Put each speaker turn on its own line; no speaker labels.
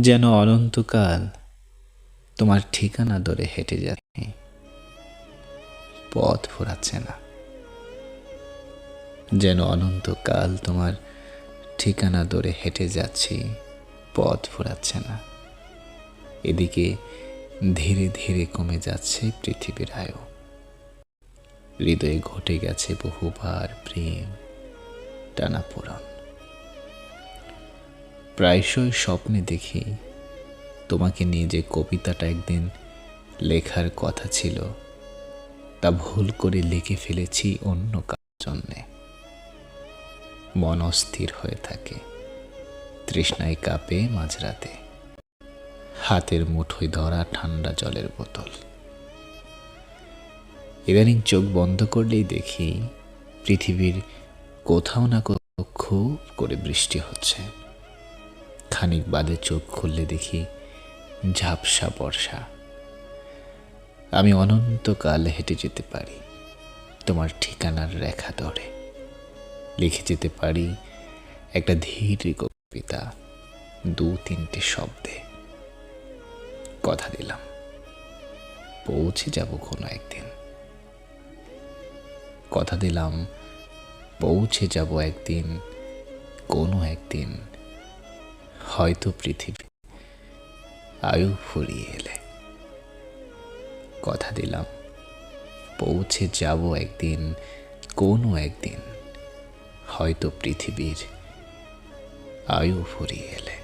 যেন অনন্তকাল তোমার ঠিকানা ধরে হেঁটে যাচ্ছে। পথ ফুরাচ্ছে না। যেন অনন্তকাল তোমার ঠিকানা ধরে হেঁটে যাচ্ছি, পথ ফুরাচ্ছে না। এদিকে ধীরে ধীরে কমে যাচ্ছে পৃথিবীর আয়ু। হৃদয়ে ঘটে গেছে বহুবার প্রেম টানা প্রায়শই স্বপ্নে দেখি তোমাকে নিয়ে যে কবিতাটা একদিন লেখার কথা ছিল, তা ভুল করে লিখে ফেলেছি অন্য কার জন্যে। মন অস্থির হয়ে থাকে, তৃষ্ণায় কাঁপে মাঝরাতে। হাতের মুঠোয় ধরা ঠান্ডা জলের বোতল। ইদানিং চোখ বন্ধ করলেই দেখি পৃথিবীর কোথাও না কোথাও খুব করে বৃষ্টি হচ্ছে। খানিক বাদে চোখ খুললে দেখি ঝাপসা বর্ষা। আমি অনন্তকাল হেঁটে যেতে পারি, তোমার ঠিকানার রেখা ধরে। লিখে যেতে পারি একটা ধীর কবিতা, দু তিনটে শব্দে। কথা দিলাম, পৌঁছে যাব কোনো একদিন। কথা দিলাম, পৌঁছে যাব একদিন, কোনো একদিন। হয়তো পৃথিবী আয়ু ফুরিয়ে এলে। কথা দিলাম, পৌঁছে যাব একদিন, কোনো একদিন, হয়তো পৃথিবীর আয়ু ফুরিয়ে এলে।